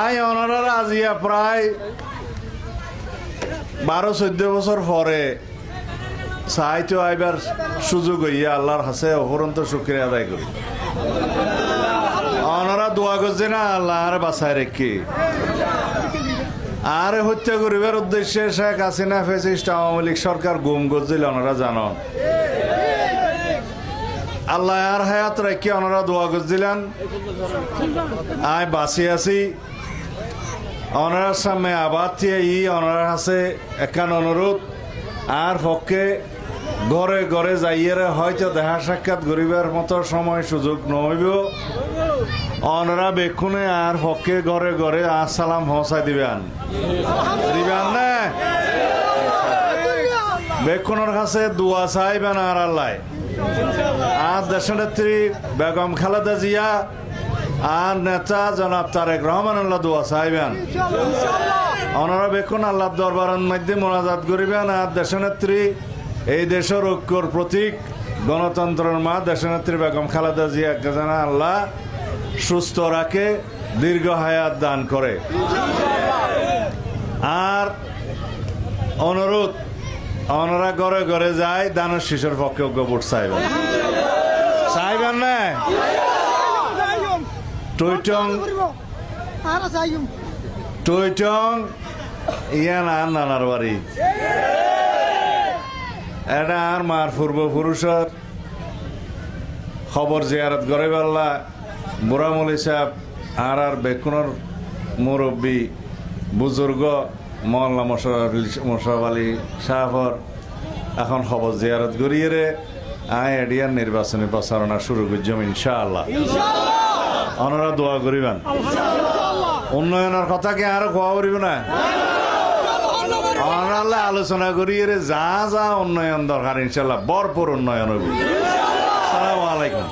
I অনারার আজিয়া প্রায় বারো, চোদ্দ বছর পরে চাইতো আইবার সুযোগ হইয়া আল্লাহর হাসে অপরন্ত শুক্রিয়া আদায় করি। অনারা দোয়া করছে না আল্লাহ আর বাসায় রেখে। আর হত্যা করিবার উদ্দেশ্যে শেখ হাসিনা ফেসিস্ট আওয়ামী লীগ সরকার গুম করছিল, ওনারা জানন আল্লাহ আর হায়াত রেখে ওনারা দোয়া করছিলেন। আয় বাসি আছি। ওনার সামনে আবার ই ওনার হাসে একান অনুরোধ, আর পক্ষে ঘরে ঘরে যাইয়েরে হয়তো দেখা সাক্ষাৎ গরিবের মতো সময় সুযোগ নহইব। অনরা বেক্ষণে আর পক্ষে ঘরে ঘরে আসসালাম পৌঁছাই দিবেন। দিবেন না? বেক্ষণের কাছে দোয়া চাইবেন আর আল্লাহ। আর দেশনেত্রী বেগম খালেদা জিয়া আর নেতা জনাব তারেক রহমান আল্লাহ দোয়া চাইবেন। ওনারা বেক্ষণ আল্লাহ দরবারের মধ্যে মোনাজাত করিবেন আর দেশনেত্রী এই দেশের ঐক্যর প্রতীক গণতন্ত্রের মা দেশনেত্রী বেগম খালেদা জিয়াকে জানা আল্লাহ সুস্থ রাখে দীর্ঘ হায়াত দান করে। আর অনুরোধ ওনারা ঘরে ঘরে যায় দানের শিশুর পক্ষে ঐক্য ভোট চাইবেন। চাইবেন না? ইয়ান আর নানার বাড়ি এটা আর মার পূর্বপুরুষের খবর জিয়ারত করে পাল্লা বুড়ামলি সাহেব আর আর বেকুনের মুরব্বী বুজুর্গ মহল্লা মোশারফ আলী সাহর এখন খবর জিয়ারত করিয়ে রে আয় এডিয়ার নির্বাচনী প্রচারণা শুরু করছম ইনশাআল্লাহ ওনারা দোয়া করিবেন। উন্নয়নের কথা কি আর কোয়া করিব না? অনারালে আলোচনা করি রে যা যা উন্নয়ন দরকার ইনশাল্লাহ ভরপুর উন্নয়ন হইব। সালাম আলাইকুম।